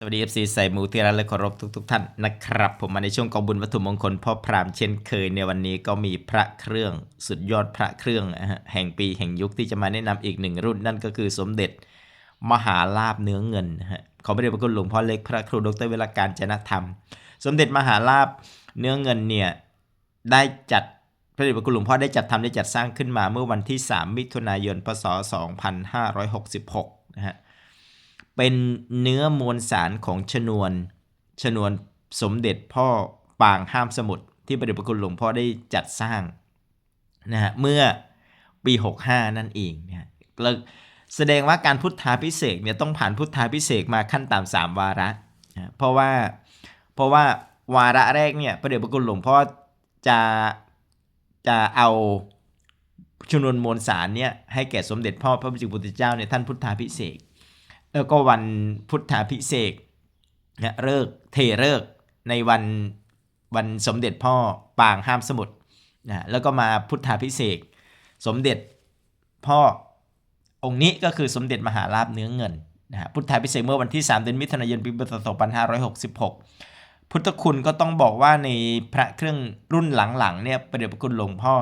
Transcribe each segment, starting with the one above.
สวัสดี FC ใส่หมูที่รักและเคารพทุกๆทท่านนะครับ ผมมาในช่วงกองบุญวัตถุมงคลพ่อพรามเช่นเคยในวันนี้ก็มีพระเครื่องสุดยอดพระเครื่องแห่งปีแห่งยุคที่จะมาแนะนำอีกหนึ่งรุ่นนั่นก็คือสมเด็จมหาลาบเนื้อเงินฮะขอพระเดชพระคุณหลวงพ่อเล็กพระครูดรเวลาการจนธรรม สมเด็จมหาลาบเนื้อเงินเนี่ยได้จัดพระเดชพระคุณหลวงพ่อได้จัดทำได้จัดสร้างขึ้นมาเมื่อวันที่ 3 มิถุนายนพศ2566นะฮะ เป็นเนื้อมวลสารของชนวนชนวนสมเด็จพ่อปางห้ามสมุทรที่พระเดชพระคุณหลวงพ่อได้จัดสร้างนะฮะเมื่อปี 65 นั่นเองนะฮะแสดงว่าการพุทธาพิเศษเนี่ยต้องผ่านพุทธาพิเศษมาขั้นต่ำสามวาระนะเพราะว่าเพราะว่าวาระแรกเนี่ยพระเดชพระคุณหลวงพ่อจะจะเอาชนวนมวลสารเนี่ยให้แก่สมเด็จพ่อพระบรมพุทธเจ้าเนี่ยท่านพุทธาพิเศษ แล้วก็วันพุทธาพิเศษกนะเลิกเทเลิกในวันวันสมเด็จพ่อปางห้ามสมุทรนะแล้วก็มาพุทธาพิเศษกสมเด็จพ่อองค์นี้ก็คือสมเด็จมหาราชเนื้อเงินนะฮะพุทธาพิเศษกเมื่อวันที่ 3 เดือนมิถุนายนปีพุทธศักราช2566 พุทธคุณก็ต้องบอกว่าในพระเครื่องรุ่นหลังๆเนี่ยประเดชพระคุณหลวงพ่อ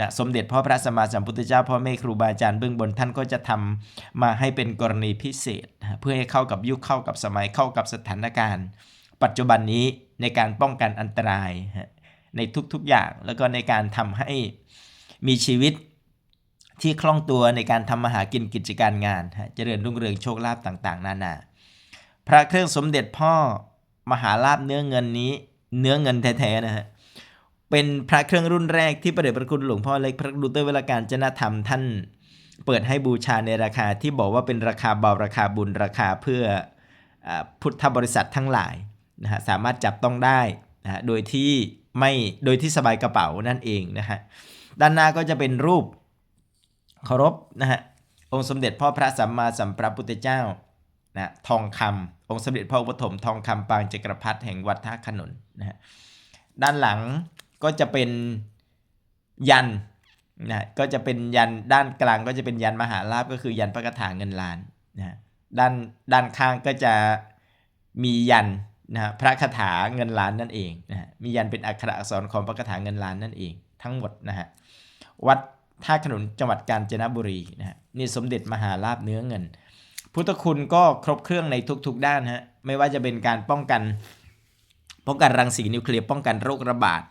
นะสมเด็จพ่อพระสัมมาสัมพุทธเจ้าพ่อแม่ครูบาอาจารย์เบื้องบนท่านก็จะทำมาให้เป็นกรณีพิเศษนะเพื่อให้เข้ากับยุคเข้ากับสมัยเข้ากับสถานการณ์ ปัจจุบันนี้ในการป้องกันอันตรายในทุกๆอย่างแล้วก็ในการทำให้มีชีวิตที่คล่องตัวในการทำมาหากินกิจการงานเจริญรุ่งเรืองโชคลาภต่างๆ นานา พระเครื่องสมเด็จพ่อมหาลาภเนื้อเงินนี้ เนื้อเงินแท้ๆนะฮะ เป็นพระเครื่องรุ่นแรกที่ประเดชพระคุณหลวงพ่อเล็กพระดูเตอร์เวลาการจนธรรมท่าน เปิดให้บูชาในราคาที่บอกว่าเป็นราคาเบาราคาบุญราคาเพื่ออพุทธบริษัททั้งหลายนะฮะสามารถจับต้องได้นะฮะโดยที่ไม่โดยที่สบายกระเป๋านั่นเองนะฮะด้านหน้าก็จะเป็นรูปเคารพนะฮะองค์สมเด็จพ่อพระสัมมาสัมพุทธเจ้านะทองคำองค์สมเด็จพ่อปฐมทองคำปางจักรพรรดิแห่งวัดท่าขนนนะฮะด้านหลัง ก็จะเป็นยันนะก็จะเป็นยันด้านกลางก็จะเป็นยันมหาลาภก็คือยันพระคาถาเงินล้านนะด้านด้านข้างก็จะมียันนะฮะพระคาถาเงินล้านนั่นเองนะฮะมียันเป็นอักขระอักษรของพระคาถาเงินล้านนั่นเอง ทั้งหมดนะฮะวัดท่าขนุนจังหวัดกาญจนบุรีนะฮะนี่สมเด็จมหาลาภเนื้อเงิน พุทธคุณก็ครบเครื่องในทุกๆ ด้านฮะไม่ว่าจะเป็นการป้องกัน ป้องกันรังสีนิวเคลียร์ป้องกันโรคระบาด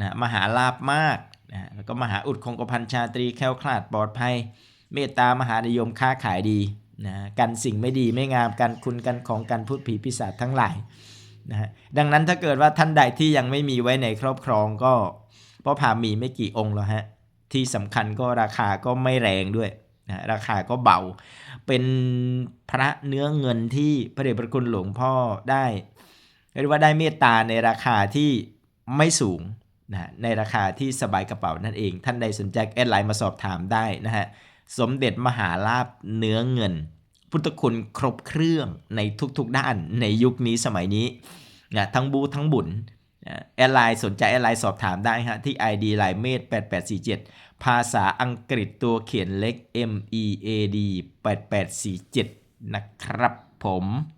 นะมหาลาบมากนะแล้วก็มหาอุดคงกระพันชาตรีแคล้วคลาดปลอดภัย เมตตามหานิยมค้าขายดีนะกันสิ่งไม่ดีไม่งามกันคุณกันของกันพูดผีพิศาจทั้งหลายนะฮะดังนั้นถ้าเกิดว่าท่านใดที่ยังไม่มีไว้ในครอบครองก็เพราะผ่ามีไม่กี่องค์แล้วฮะที่สำคัญก็ราคาก็ไม่แรงด้วยนะราคาก็เบา เป็นพระเนื้อเงินที่พระเดชพระคุณหลวงพ่อได้เรียกว่าได้เมตตาในราคาที่ไม่สูง นะในราคาที่สบายกระเป๋านั่นเอง ท่านใดสนใจแอดไลน์มาสอบถามได้นะฮะ สมเด็จมหาลาบเนื้อเงิน พุทธคุณครบเครื่องในทุกๆด้านในยุคนี้สมัยนี้นะทั้งบูทั้งบุญแอดไลน์สนใจแอดไลน์สอบถามได้ฮะที่ ID ไลน์เมด8847 ภาษาอังกฤษตัวเขียนเล็ก M E A D 8847 นะครับผม